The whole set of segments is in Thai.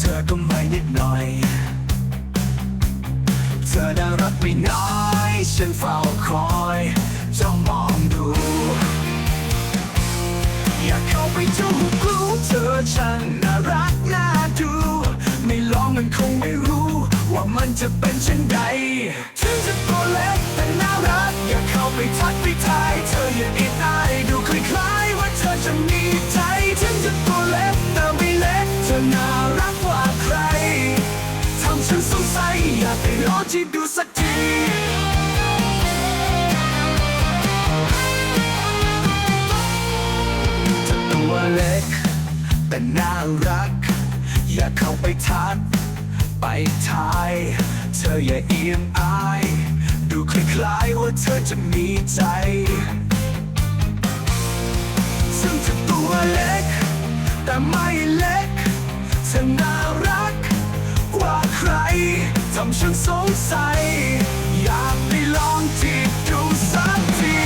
เธอก็ไม่นิดหน่อย เธอน่ารักไม่น้อย ฉันเฝ้าคอยจ้องมองดู อยากเข้าไปจูบกลูเธอฉันน่ารักน่าดู ไม่ลองมันคงไม่รู้ ว่ามันจะเป็นเช่นใด ถึงจะตัวเล็กแต่น่ารัก อยากเข้าไปทักไปทาย เธออย่าอิดอายดูคล้ายๆว่าเธอจะมีใจ ถึงจะตัวเล็กแต่ไม่เล็กเธอน่า จิตดูสักทีเธอตัวเล็ก แต่น่ารัก อย่าเข้าไปทักไปทาย เธออย่าเอียงอาย ดูคล้ายๆว่าเธอจะมีใจซึ่งเธอตัวเล็ก แต่ไม่เล็กเธอน่ารักำฉันสงสัย อยากไปลองจีบดูสักที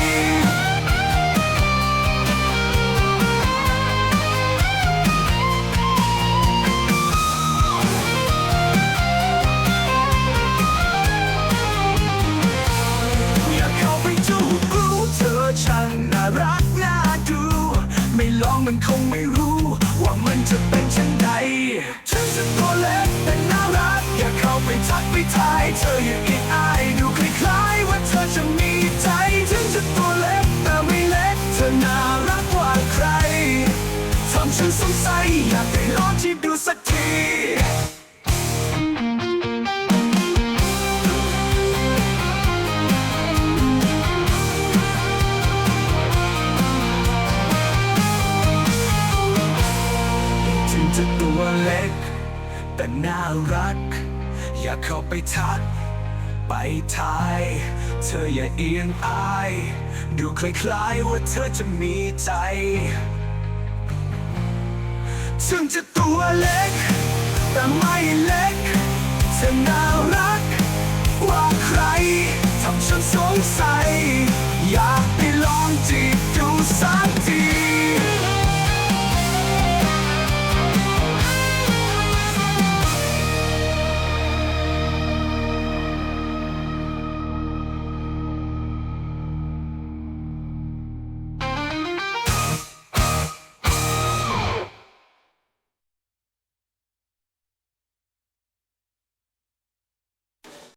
อยากเข้าไปจูบรู้เธอช่างน่ารักน่าดู ไม่ลองมันคงไม่รู้ ว่ามันจะเป็นเช่นใดฉันจะตัวเล็กแต่น่ ทักไปทายเธออย่าอิดอายดูคล้ายๆว่าเธอจะมีใจถึงจะตัวเล็กแต่ไม่เล็กเธอน่ารักกว่าใครทำฉันสงสัยอยากไปลองจีบดูสักทีถึงจะตัวเล็กแต่น่ารัก อยากเข้าไปทัก ไปทาย เธออย่าเอียงอาย ดูคล้ายๆว่าเธอจะมีใจ ถึงจะตัวเล็ก แต่ไม่เล็ก เธอน่ารัก กว่าใคร ทำฉันสงสัย อยากไปลองจีบดูสั